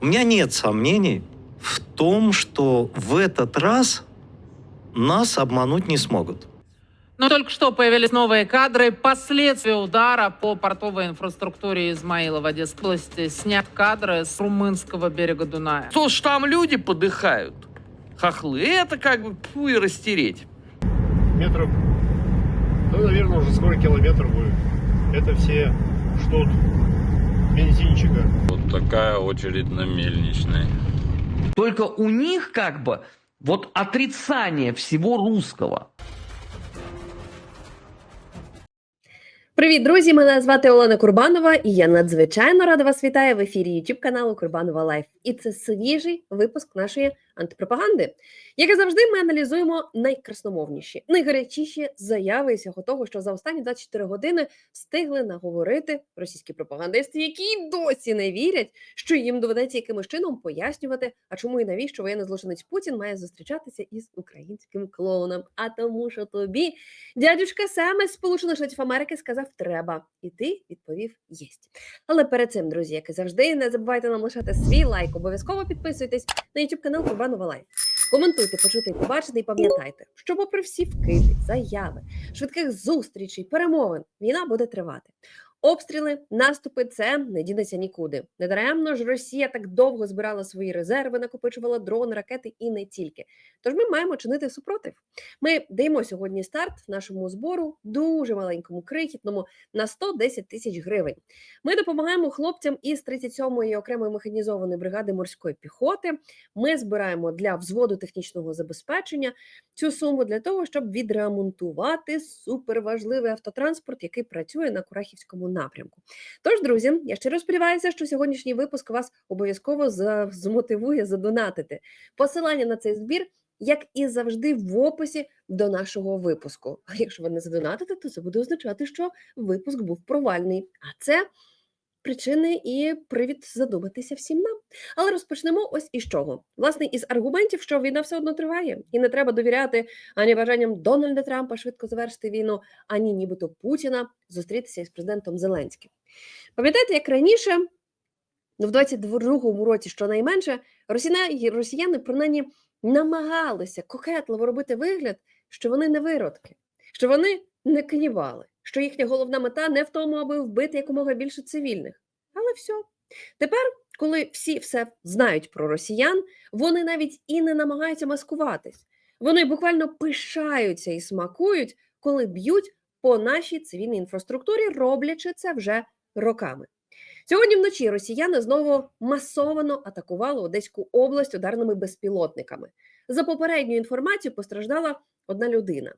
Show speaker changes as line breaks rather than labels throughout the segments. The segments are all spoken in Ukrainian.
У меня нет сомнений в том, что в этот раз нас обмануть не смогут.
Но только что появились новые кадры. Последствия удара по портовой инфраструктуре Измаила в Одесской области. Снят кадры с румынского берега Дуная.
То, что там люди подыхают, хохлы, это как бы фу и растереть.
метров, ну, наверное, уже скоро километр будет. Это все ждут бензинчика.
Вот такая очередь на мельничной.
Только у них как бы вот отрицание всего русского.
Привіт, друзі! Мене звати Олена Курбанова, і я надзвичайно рада вас вітаю в ефірі YouTube каналу Курбанова Лайф. І це свіжий випуск нашої антипропаганди. Як і завжди, ми аналізуємо найкрасномовніші, найгарячіші заяви всього того, що за останні 24 години встигли наговорити російські пропагандисти, які досі не вірять, що їм доведеться якимось чином пояснювати, а чому і навіщо воєнний злочинець Путін має зустрічатися із українським клоуном. А тому, що тобі дядюшка саме з Сполучених Штатів Америки сказав треба, і ти відповів єсть. Але перед цим, друзі, як і завжди, не забувайте нам лишати свій лайк. Обов'язково підписуйтесь на YouTube канал Курбанова Новалай. Коментуйте, почути і побачити, і пам'ятайте, що попри всі вкиди, заяви, швидких зустрічей, перемовин, війна буде тривати. Обстріли, наступи це не дінеться нікуди. Недаремно ж Росія так довго збирала свої резерви, накопичувала дрони, ракети і не тільки. Тож ми маємо чинити супротив. Ми даємо сьогодні старт нашому збору, дуже маленькому, крихітному, на 110 тисяч гривень. Ми допомагаємо хлопцям із 37-ї окремої механізованої бригади морської піхоти. Ми збираємо для взводу технічного забезпечення цю суму для того, щоб відремонтувати суперважливий автотранспорт, який працює на Курахівському напрямку. Тож, друзі, я щиро сподіваюся, що сьогоднішній випуск вас обов'язково змотивує задонатити. Посилання на цей збір, як і завжди, в описі до нашого випуску. А якщо ви не задонатите, то це буде означати, що випуск був провальний. А це причини і привід задуматися всім нам. Але розпочнемо ось із чого. Власне, із аргументів, що війна все одно триває, і не треба довіряти ані бажанням Дональда Трампа швидко завершити війну, ані нібито Путіна зустрітися із президентом Зеленським. Пам'ятаєте, як раніше, ну, в 22-му році, щонайменше, росіяни, росіяни принаймні намагалися кокетливо робити вигляд, що вони не виродки, що вони не канібали, що їхня головна мета не в тому, аби вбити якомога більше цивільних. Але все. Тепер, коли всі все знають про росіян, вони навіть і не намагаються маскуватись. Вони буквально пишаються і смакують, коли б'ють по нашій цивільній інфраструктурі, роблячи це вже роками. Сьогодні вночі росіяни знову масовано атакували Одеську область ударними безпілотниками. За попередньою інформацією постраждала одна людина.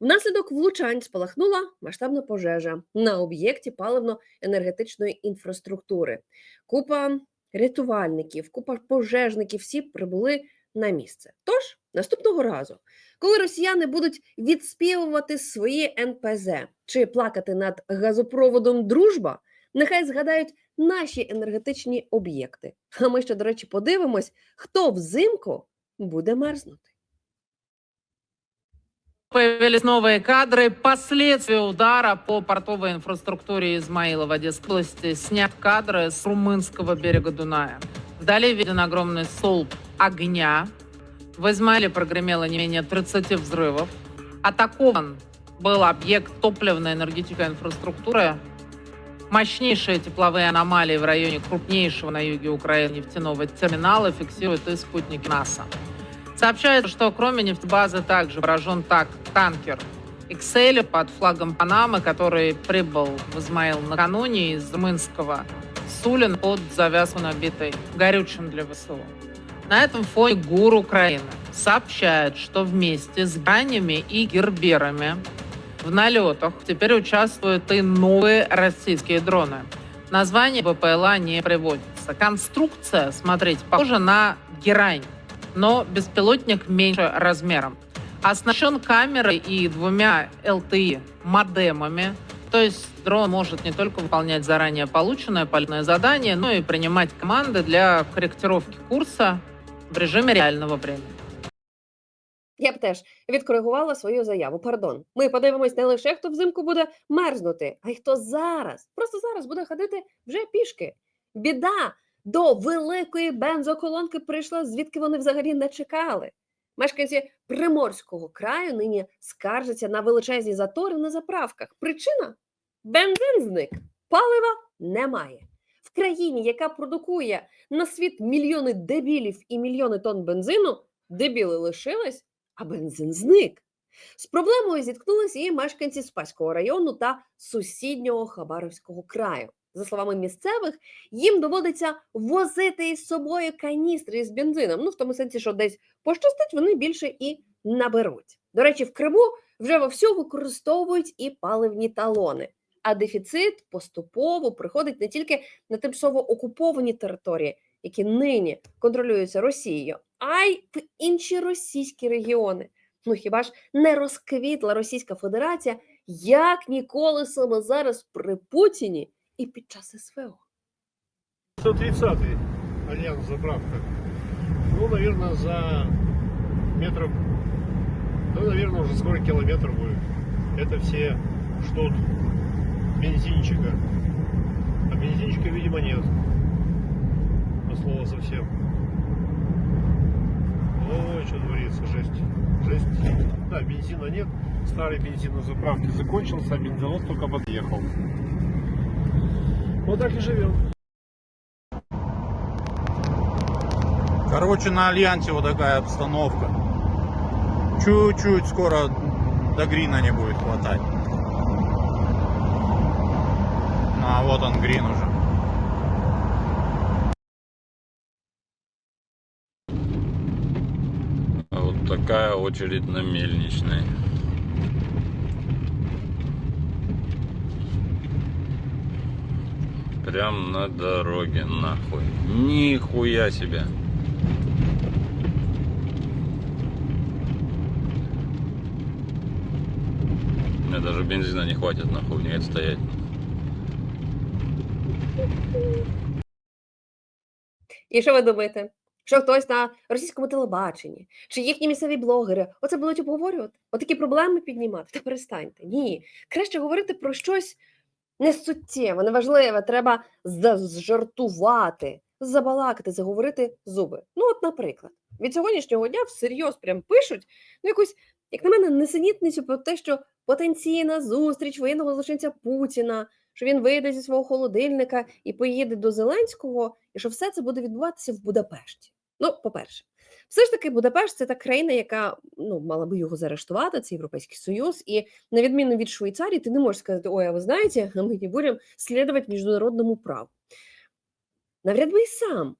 Внаслідок влучань спалахнула масштабна пожежа на об'єкті паливно-енергетичної інфраструктури. Купа рятувальників, купа пожежників всі прибули на місце. Тож наступного разу, коли росіяни будуть відспівувати свої НПЗ чи плакати над газопроводом Дружба, нехай згадають наші енергетичні об'єкти. А ми ще, до речі, подивимось, хто взимку буде мерзнути.
Появились новые кадры. Последствия удара по портовой инфраструктуре Измаила в Одесской области. Снят кадры с румынского берега Дуная. Вдали виден огромный столб огня. В Измаиле прогремело не менее 30 взрывов. Атакован был объект топливной энергетической инфраструктуры. Мощнейшие тепловые аномалии в районе крупнейшего на юге Украины нефтяного терминала фиксируют и спутники НАСА. Сообщается, что кроме нефтебазы также поражен так танкер Excel под флагом Панамы, который прибыл в Измаил накануне из Румынского Сулин под завязку набитой горючим для ВСУ. На этом фоне ГУР Украины сообщает, что вместе с гранями и герберами в налетах теперь участвуют и новые российские дроны. Название БПЛА не приводится. Конструкция, смотрите, похожа на герань, но беспилотник меньше размером. Оснащен камерой и двумя LTE модемами. То есть дрон может не только выполнять заранее полученное полетное задание, но и принимать команды для корректировки курса в режиме реального времени.
Я б теж відкоригувала свою заяву. Пардон. Ми подивимось не лише хто взимку буде мерзнути, а й хто зараз, просто зараз буде ходити вже пішки. Біда до великої бензоколонки прийшла, звідки вони взагалі не чекали. Мешканці Приморського краю нині скаржаться на величезні затори на заправках. Причина бензин зник, палива немає. В країні, яка продукує на світ мільйони дебілів і мільйони тонн бензину, дебіли лишились, а бензин зник. З проблемою зіткнулися і мешканці Спаського району та сусіднього Хабаровського краю. За словами місцевих, їм доводиться возити із собою каністри з бензином. Ну, в тому сенсі, що десь пощастить, вони більше і наберуть. До речі, в Криму вже вовсю використовують і паливні талони. А дефіцит поступово приходить не тільки на тимчасово окуповані території, які нині контролюються Росією, а й в інші російські регіони. Ну хіба ж не розквітла Російська Федерація як ніколи саме зараз при Путіні і під час СВО?
130-й Альянс заправка. Ну, наверное, за метров, да, наверное, уже скоро километр будет. Это все ждут бензинчика. А бензинчика, видимо, нет. От слова совсем. Ой, что творится, жесть. Жесть. Да, бензина нет. Старый бензин на заправке закончился, а бензовоз только подъехал. Вот так и живем.
Короче, на Альянсе вот такая обстановка. Чуть-чуть скоро до Грина не будет хватать. Ну, а вот он, Грин уже. Вот такая очередь на мельничной. Прям на дороге, нахуй. Нихуя себе. Меня даже бензина не хватит нахуй, нет стоять.
І що ви думаєте? Що хтось на російському телебаченні чи їхні місцеві блогери оце будуть обговорювати? Отакі проблеми піднімати? Та перестаньте. Ні. Краще говорити про щось несуттєве, неважливе. Треба зжартувати, забалакати, заговорити зуби. Ну, от, наприклад, від сьогоднішнього дня всерйоз прям пишуть ну, якусь, як на мене, несенітницю про те, що потенційна зустріч воєнного злочинця Путіна, що він вийде зі свого холодильника і поїде до Зеленського, і що все це буде відбуватися в Будапешті. Ну, по-перше, все ж таки, Будапешт це та країна, яка ну, мала би його заарештувати, це Європейський Союз, і на відміну від Швейцарії, ти не можеш сказати, ой, а ви знаєте, ми не будемо слідувати міжнародному праву. Навряд би і сам.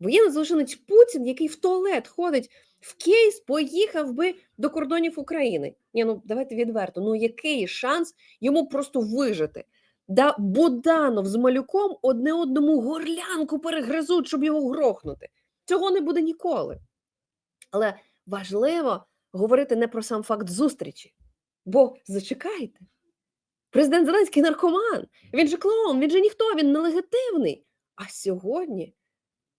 Воєнний злочинець Путін, який в туалет ходить в кейс, поїхав би до кордонів України. Ні, ну давайте відверто. Ну який шанс йому просто вижити? Да Буданов з малюком одне одному горлянку перегризуть, щоб його грохнути. Цього не буде ніколи. Але важливо говорити не про сам факт зустрічі. Бо зачекайте, президент Зеленський наркоман, він же клоун, він же ніхто, він нелегітимний. А сьогодні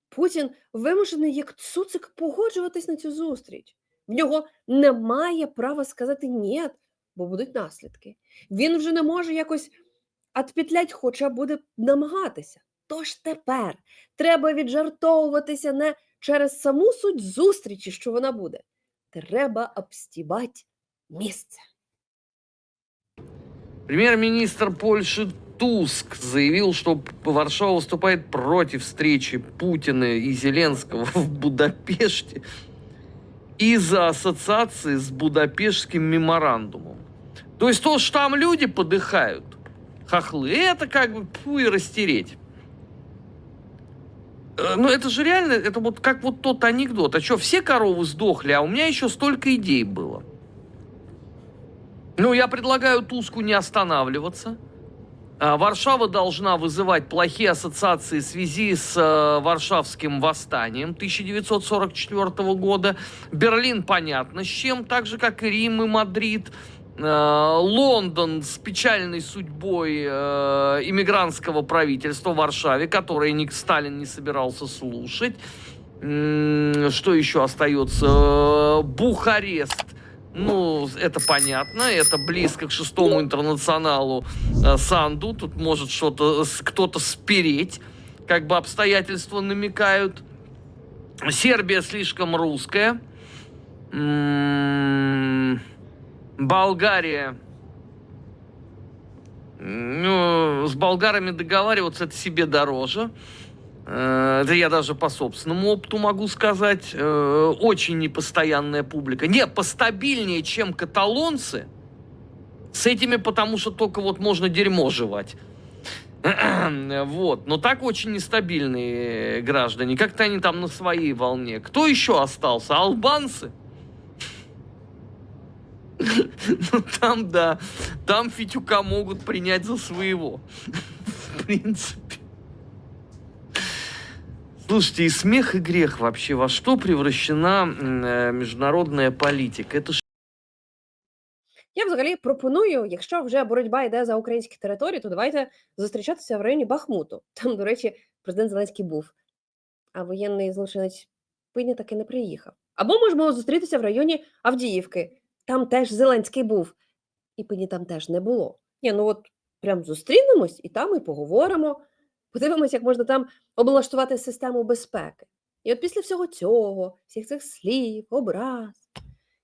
Путін вимушений як цуцик погоджуватись на цю зустріч. В нього немає права сказати ні, бо будуть наслідки. Він вже не може якось отпетлять, хоча буде намагатися. Тож тепер треба віджартовуватися не через саму суть зустрічі, що вона буде. Треба обстібати місце.
Премьер-министр Польши Туск заявил, что Варшава выступает против встречи Путина и Зеленского в Будапеште из-за ассоциации с Будапештским меморандумом. То есть то, что там люди подыхают, хохлы, это как бы фу и растереть. Э, Ну, это же реально, это вот как вот тот анекдот. А что, все коровы сдохли, а у меня еще столько идей было. Ну, я предлагаю Туску не останавливаться. А, Варшава должна вызывать плохие ассоциации в связи с э, Варшавским восстанием 1944 года. Берлин понятно с чем, так же как и Рим и Мадрид. Э, Лондон с печальной судьбой э, иммигрантского правительства в Варшаве, которое ник Сталин не собирался слушать. Что еще остается? Э, Бухарест. Ну, это понятно, это близко к шестому интернационалу Санду. Тут может что-то кто-то спереть, как бы обстоятельства намекают. Сербия слишком русская. Болгария. Ну, с болгарами договариваться это себе дороже. Э, Это я даже по собственному опыту могу сказать. Э, Очень непостоянная публика. Не, постабильнее, чем каталонцы. С этими потому что только вот можно дерьмо жевать. Вот. Но так очень нестабильные граждане. Как-то они там на своей волне. Кто еще остался? Албанцы? Ну там, да. Там Фитюка могут принять за своего. В принципе. Слушайте, и смех, и грех вообще. Во что превращена м, э, международная политика? Это ж
Я взагалі пропоную, якщо вже боротьба йде за українські території, то давайте зустрічатися в районі Бахмуту. Там, до речі, президент Зеленський був, а воєнний злочинець Пиня таки не приїхав. Або можемо зустрітися в районі Авдіївки. Там теж Зеленський був, І Пині там теж не було. Ні, ну от прям зустрінемось і там і поговоримо. Подивимось, як можна там облаштувати систему безпеки. І от після всього цього, всіх цих слів, образ,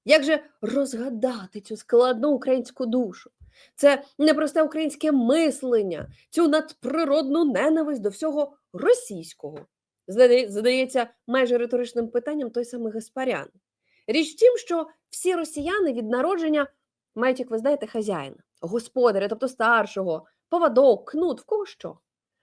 як же розгадати цю складну українську душу? Це непросте українське мислення, цю надприродну ненависть до всього російського. Задається майже риторичним питанням той самий Гаспарян. Річ в тім, що всі росіяни від народження мають, як ви знаєте, хазяїна, господаря, тобто старшого, повадок, кнут, в кого що.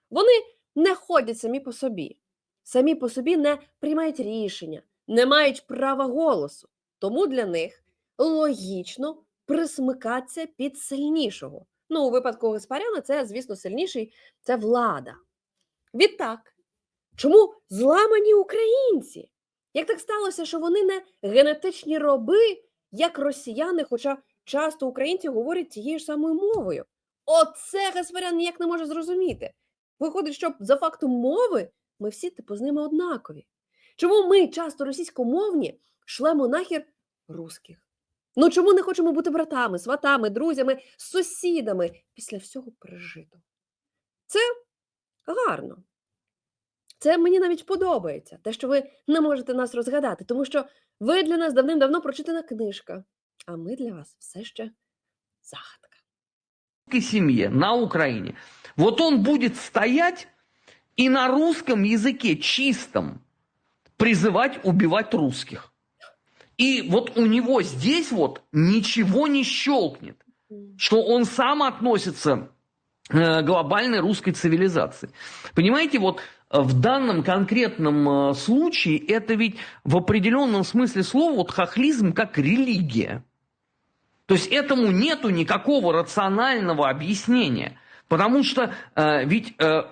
Вони не ходять самі по собі, самі по собі не приймають рішення, не мають права голосу. Тому для них логічно присмикатися під сильнішого. Ну, у випадку Гаспаряна це, звісно, сильніший це влада. Відтак, чому зламані українці? Як так сталося, що вони не генетичні роби, як росіяни, хоча часто українці говорять тією ж самою мовою? Оце Гаспарян ніяк не може зрозуміти. Виходить, що за фактом мови ми всі типу з ними однакові. Чому ми часто російськомовні шлемо нахер русських? Ну чому не хочемо бути братами, сватами, друзями, сусідами після всього пережитого? Це гарно. Це мені навіть подобається, те, що ви не можете нас розгадати, тому що ви для нас давним-давно прочитана книжка, а ми для вас все ще загадка.
семье на Украине, вот он будет стоять и на русском языке чистом призывать убивать русских. И вот у него здесь вот ничего не щелкнет, что он сам относится э, к глобальной русской цивилизации. Понимаете, вот в данном конкретном э, случае это ведь в определенном смысле слова вот хохлизм как религия. То есть этому нету никакого рационального объяснения. Потому что э, ведь э,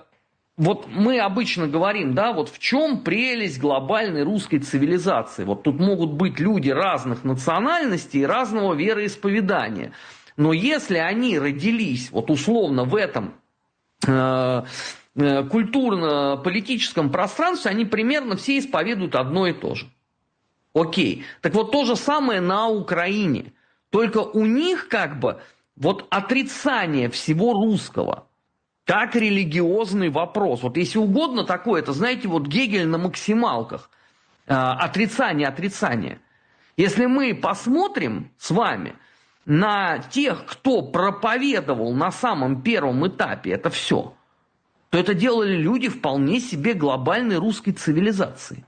вот мы обычно говорим, да, вот в чем прелесть глобальной русской цивилизации. Вот тут могут быть люди разных национальностей и разного вероисповедания. Но если они родились вот условно в этом э, э, культурно-политическом пространстве, они примерно все исповедуют одно и то же. Окей. Так вот то же самое на Украине. Только у них как бы вот отрицание всего русского, как религиозный вопрос. Вот если угодно такое, это, знаете, вот Гегель на максималках. А, отрицание, отрицание. Если мы посмотрим с вами на тех, кто проповедовал на самом первом этапе это все, то это делали люди вполне себе глобальной русской цивилизации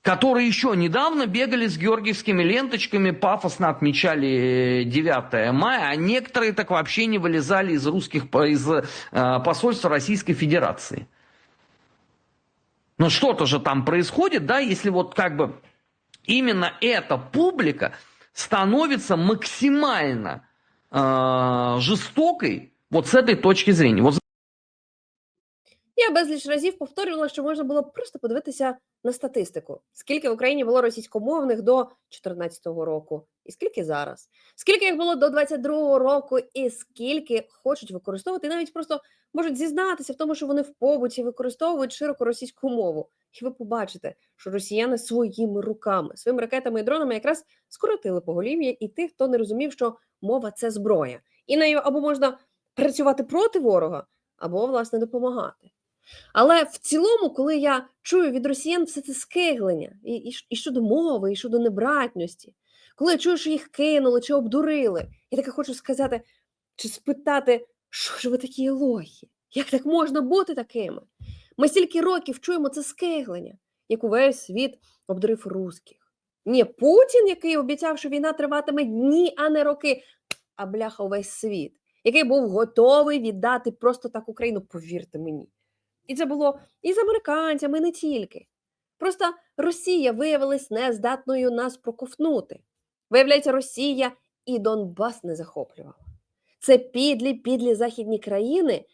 которые еще недавно бегали с георгиевскими ленточками, пафосно отмечали 9 мая, а некоторые так вообще не вылезали из русских, из э, посольства Российской Федерации. Но что-то же там происходит, да, если вот как бы именно эта публика становится максимально э, жестокой вот с этой точки зрения.
Я безліч разів повторювала, що можна було просто подивитися на статистику. Скільки в Україні було російськомовних до 2014 року, і скільки зараз? Скільки їх було до 22 року, і скільки хочуть використовувати, і навіть просто можуть зізнатися в тому, що вони в побуті використовують широко російську мову. І ви побачите, що росіяни своїми руками, своїми ракетами і дронами якраз скоротили поголів'я і тих, хто не розумів, що мова це зброя. І нею або можна працювати проти ворога, або власне допомагати. Але в цілому, коли я чую від росіян все це скиглення, і, і, і щодо мови, і щодо небратності, коли я чую, що їх кинули чи обдурили, я таке хочу сказати чи спитати, що ж ви такі лохи? Як так можна бути такими? Ми стільки років чуємо це скиглення, як увесь світ обдурив русських. Ні, Путін, який обіцяв, що війна триватиме дні, а не роки, а бляха увесь світ, який був готовий віддати просто так Україну, повірте мені. І це було і з американцями, і не тільки. Просто Росія виявилась нездатною нас проковтнути. Виявляється, Росія і Донбас не захоплювала. Це підлі, підлі західні країни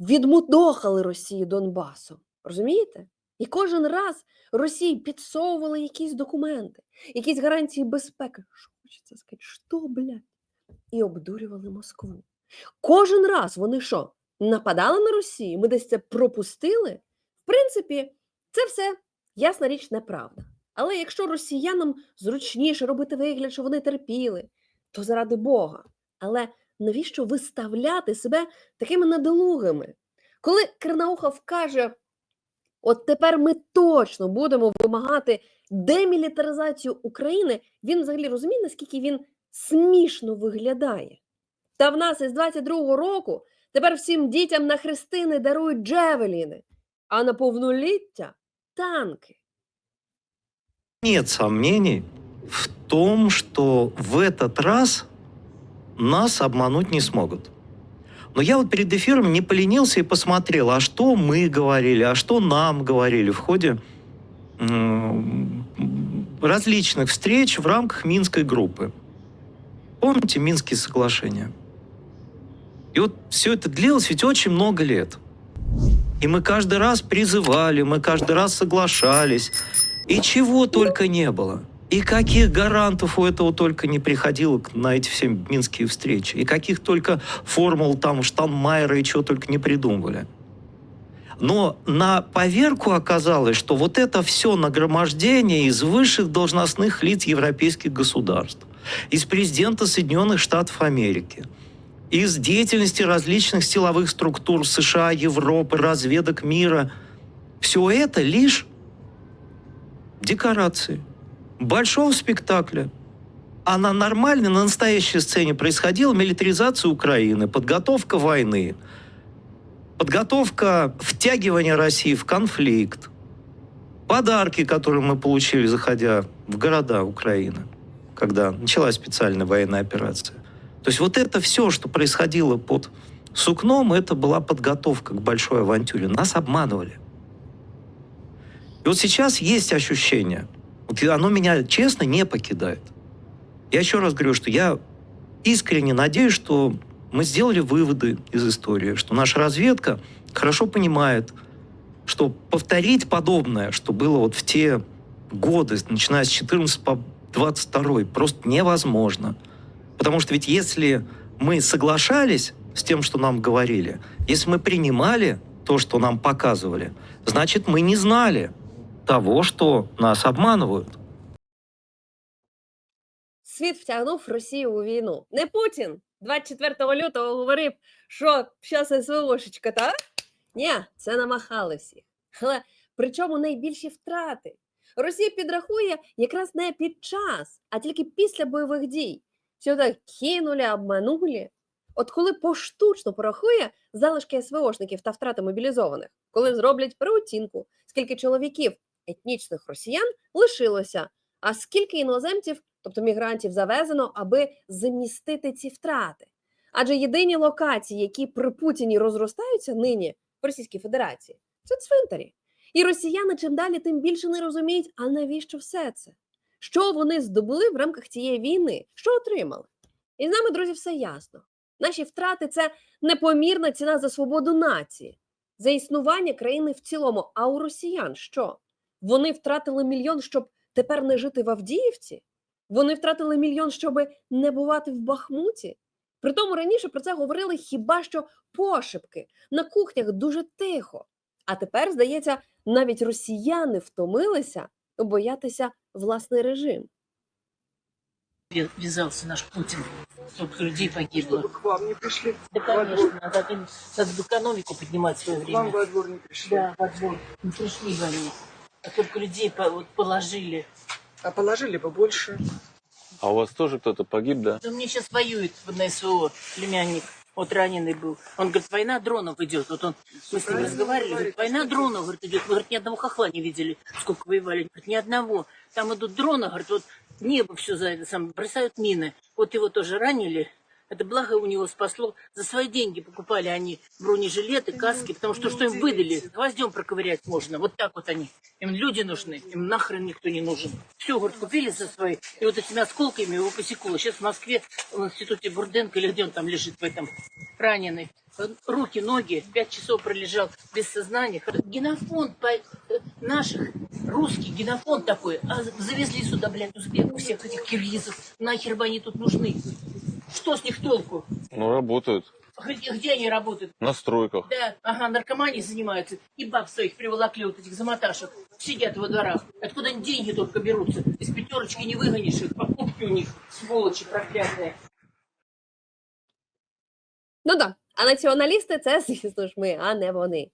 відмудохали Росію Донбасом. Розумієте? І кожен раз Росії підсовували якісь документи, якісь гарантії безпеки. Що хочеться сказати, що, блядь? І обдурювали Москву. Кожен раз вони що? Нападали на Росію? Ми десь це пропустили? В принципі, це все ясна річ неправда. Але якщо росіянам зручніше робити вигляд, що вони терпіли, то заради Бога. Але навіщо виставляти себе такими недолугими? Коли Кернаухов каже, от тепер ми точно будемо вимагати демілітаризацію України, він взагалі розуміє, наскільки він смішно виглядає. Та в нас із 22-го року тепер всім дітям на хрестини дарують джевеліни, а на повноліття танки.
Нет сомнений в том, что в этот раз нас обмануть не смогут. Но я вот перед эфиром не поленился и посмотрел, а что мы говорили, а что нам говорили в ходе м, различных встреч в рамках Минской группы. Помните Минские соглашения? И вот все это длилось ведь очень много лет. И мы каждый раз призывали, мы каждый раз соглашались. И чего только не было. И каких гарантов у этого только не приходило на эти все минские встречи. И каких только формул там Штанмайера и чего только не придумывали. Но на поверку оказалось, что вот это все нагромождение из высших должностных лиц европейских государств, из президента Соединенных Штатов Америки, из деятельности различных силовых структур США, Европы, разведок мира, все это лишь декорации большого спектакля. А на нормальной, на настоящей сцене происходила милитаризация Украины, подготовка войны, подготовка втягивания России в конфликт, подарки, которые мы получили, заходя в города Украины, когда началась специальная военная операция. То есть вот это все, что происходило под сукном, это была подготовка к большой авантюре. Нас обманывали. И вот сейчас есть ощущение, вот оно меня, честно, не покидает. Я еще раз говорю, что я искренне надеюсь, что мы сделали выводы из истории, что наша разведка хорошо понимает, что повторить подобное, что было вот в те годы, начиная с 14 по 22, просто невозможно. Потому что ведь если мы соглашались с тем, что нам говорили, если мы принимали то, что нам показывали, значит, мы не знали того, что нас обманывают.
Світ втягнув Росію у війну. Не Путін 24 лютого говорив, що зараз СВОшечка, та? Ні, це намахали всіх. Але причому найбільші втрати. Росія підрахує якраз не під час, а тільки після бойових дій. Все так кинули, обманули. От коли поштучно порахує залишки СВОшників та втрати мобілізованих, коли зроблять переоцінку, скільки чоловіків етнічних росіян лишилося, а скільки іноземців, тобто мігрантів, завезено, аби замістити ці втрати. Адже єдині локації, які при Путіні розростаються нині в Російській Федерації, це цвинтарі. І росіяни чим далі, тим більше не розуміють, а навіщо все це? Що вони здобули в рамках цієї війни? Що отримали? І з нами, друзі, все ясно. Наші втрати це непомірна ціна за свободу нації, за існування країни в цілому. А у росіян що? Вони втратили мільйон, щоб тепер не жити в Авдіївці? Вони втратили мільйон, щоб не бувати в Бахмуті? Притому раніше про це говорили хіба що пошепки на кухнях дуже тихо. А тепер, здається, навіть росіяни втомилися боятися власний режим.
ввязался наш Путин, столько людей погибло.
К вам не пришли.
Да, конечно, надо, надо в экономику поднимать в свое
К вам
время.
во двор не пришли.
Да, во двор. Не пришли бы они. А только людей по- вот положили.
А положили бы больше.
А у вас тоже кто-то погиб, да?
Да мне сейчас воюет на СВО племянник. Вот раненый был. Он говорит, война дронов идет. Вот он, мы с ним разговаривали, говорит, война дронов, говорит, идет. Мы, говорит, ни одного хохла не видели, сколько воевали. Говорит, ни одного. Там идут дроны, говорит, вот небо все за это сам бросают мины. Вот его тоже ранили. Это благо у него спасло. За свои деньги покупали они бронежилеты, каски, потому что что им выдали? Гвоздем проковырять можно. Вот так вот они. Им люди нужны, им нахрен никто не нужен. Все, говорит, купили за свои. И вот этими осколками его посекло. Сейчас в Москве, в институте Бурденко, или где он там лежит в этом, раненый. Руки, ноги, пять часов пролежал без сознания. Генофонд по- наших, русский генофонд такой. А завезли сюда, блядь, узбеков, всех этих киргизов. Нахер бы они тут нужны? Что с них толку?
Ну, работают.
Где, где они работают?
На стройках.
Да, ага, наркоманией занимаются. И баб своих приволокли вот этих заматашек. Сидят во дворах. Откуда они деньги только берутся? Из пятерочки не выгонишь их. Покупки у них, сволочи проклятые.
Ну так, а націоналісти це, звісно ж, ми, а не вони.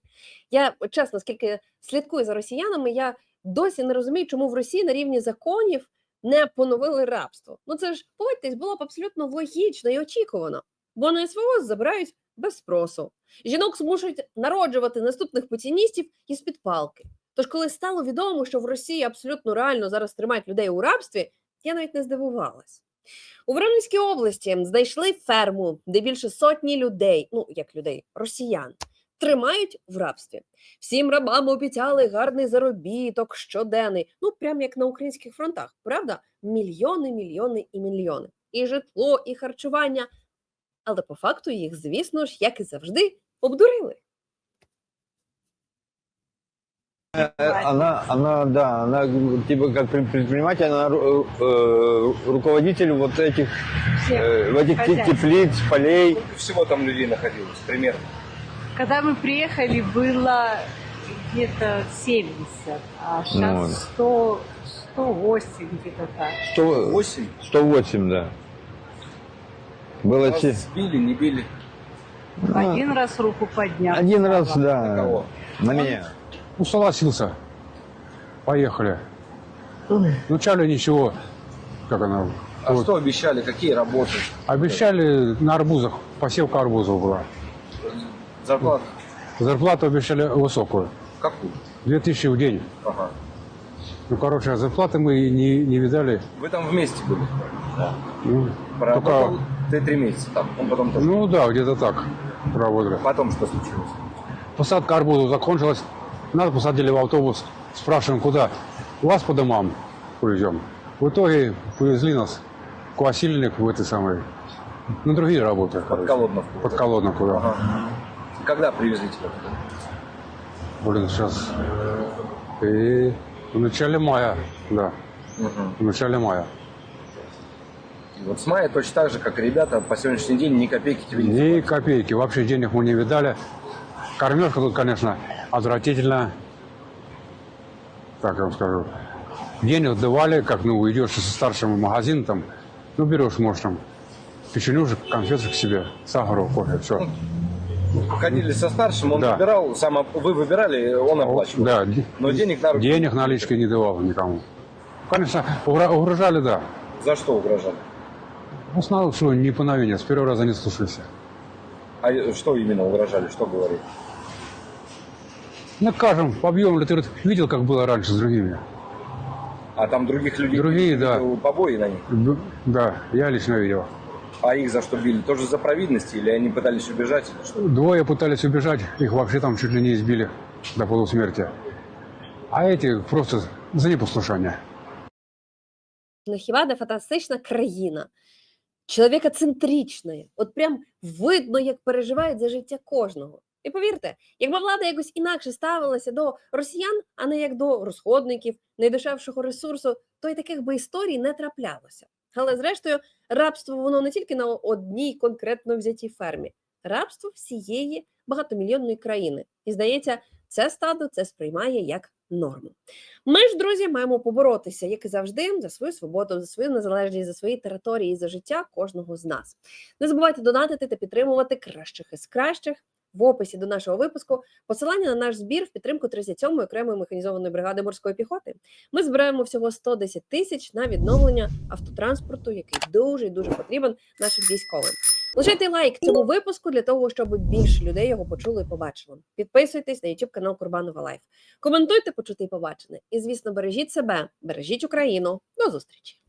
Я от чесно, скільки слідкую за росіянами, я досі не розумію, чому в Росії на рівні законів не поновили рабство. Ну це ж погодьтесь, було б абсолютно логічно і очікувано, бо на СВО забирають без спросу. Жінок змушують народжувати наступних путіністів із під палки. Тож, коли стало відомо, що в Росії абсолютно реально зараз тримають людей у рабстві, я навіть не здивувалась. У Воронезькій області знайшли ферму, де більше сотні людей, ну як людей, росіян, тримають в рабстві. Всім рабам обіцяли гарний заробіток щоденний. Ну, прям як на українських фронтах, правда? Мільйони, мільйони і мільйони. І житло, і харчування. Але по факту їх, звісно ж, як і завжди, обдурили.
Она, она, да, она типа как пред- предприниматель, она ру- э, руководитель вот этих, э, в этих те- теплиц, полей.
всего там людей находилось, примерно?
Когда мы приехали, было где-то 70, а
Ну,
сейчас 100, 108 где-то так.
100,
8?
108, да. Было
Вас
те-
сбили, не били?
А,
Один раз руку поднял.
один раз, да,
На кого?
на меня.
Ну, согласился. Поехали. Вначале ничего, как она,
А
вот,
что обещали, какие работы?
обещали на арбузах, посевка арбузов была.
Зарплату?
Зарплату обещали высокую,
Какую?
2000 в день.
Ага.
Ну, короче, зарплаты мы не, не видали.
Вы там вместе были?
Ну,
Проработал
только,
ты три месяца там, он потом тоже.
ну да, где-то так работали.
Потом что случилось?
Посадка арбузов закончилась, нас посадили в автобус, спрашиваем, куда? Вас по домам повезем. В итоге повезли нас к Васильник в этой самой, на другие работы.
Под. Колодновку.
Под Колодновку, да.
Ага. Когда привезли тебя?
Блин, сейчас. И в начале мая, да,
Мгм.
в начале мая.
И Вот с мая точно так же, как и ребята, по сегодняшний день ни копейки тебе не
Ни
заплатили.
копейки, вообще денег мы не видали. Кормежка тут, конечно, отвратительная. Так я вам скажу. Денег давали, как, ну, идешь со старшим в магазин, там, ну, берешь, может, там, печенюшек, конфеток себе, сахару, кофе, все.
Ходили со старшим, он
Да.
выбирал, сам вы выбирали, он оплачивал.
Да, де-
Но денег на руки
денег наличкой не давал никому. Конечно, угра- угрожали, да.
За что угрожали?
Ну, знал, что не повиновение, с первого раза не слушайся.
А э, что именно угрожали, что говорили?
Накажем, побьем ли ты говорит, видел, как было раньше с другими?
А там других людей
Другие, да.
побои на них?
Да, я лично видел.
А их за что били? Тоже за провидность или они пытались убежать? Или что?
Двое пытались убежать, их вообще там чуть ли не избили до полусмерти. А эти просто за непослушание.
Ну хіба не фантастична країна? Чоловікоцентрична. От прям видно, як переживають за життя кожного. І повірте, якби влада якось інакше ставилася до росіян, а не як до розходників, найдешевшого ресурсу, то й таких би історій не траплялося. Але зрештою, рабство воно не тільки на одній конкретно взятій фермі, рабство всієї багатомільйонної країни. І здається, це стадо це сприймає як норму. Ми ж, друзі, маємо поборотися, як і завжди, за свою свободу, за свою незалежність, за свої території, за життя кожного з нас. Не забувайте донатити та підтримувати кращих із кращих. В описі до нашого випуску посилання на наш збір в підтримку 37-ї окремої механізованої бригади морської піхоти. Ми збираємо всього 110 тисяч на відновлення автотранспорту, який дуже і дуже потрібен нашим військовим. Лишайте лайк цьому випуску для того, щоб більше людей його почули і побачили. Підписуйтесь на YouTube канал Курбанова Лайф. Коментуйте, почути і побачене. І звісно, бережіть себе, бережіть Україну. До зустрічі!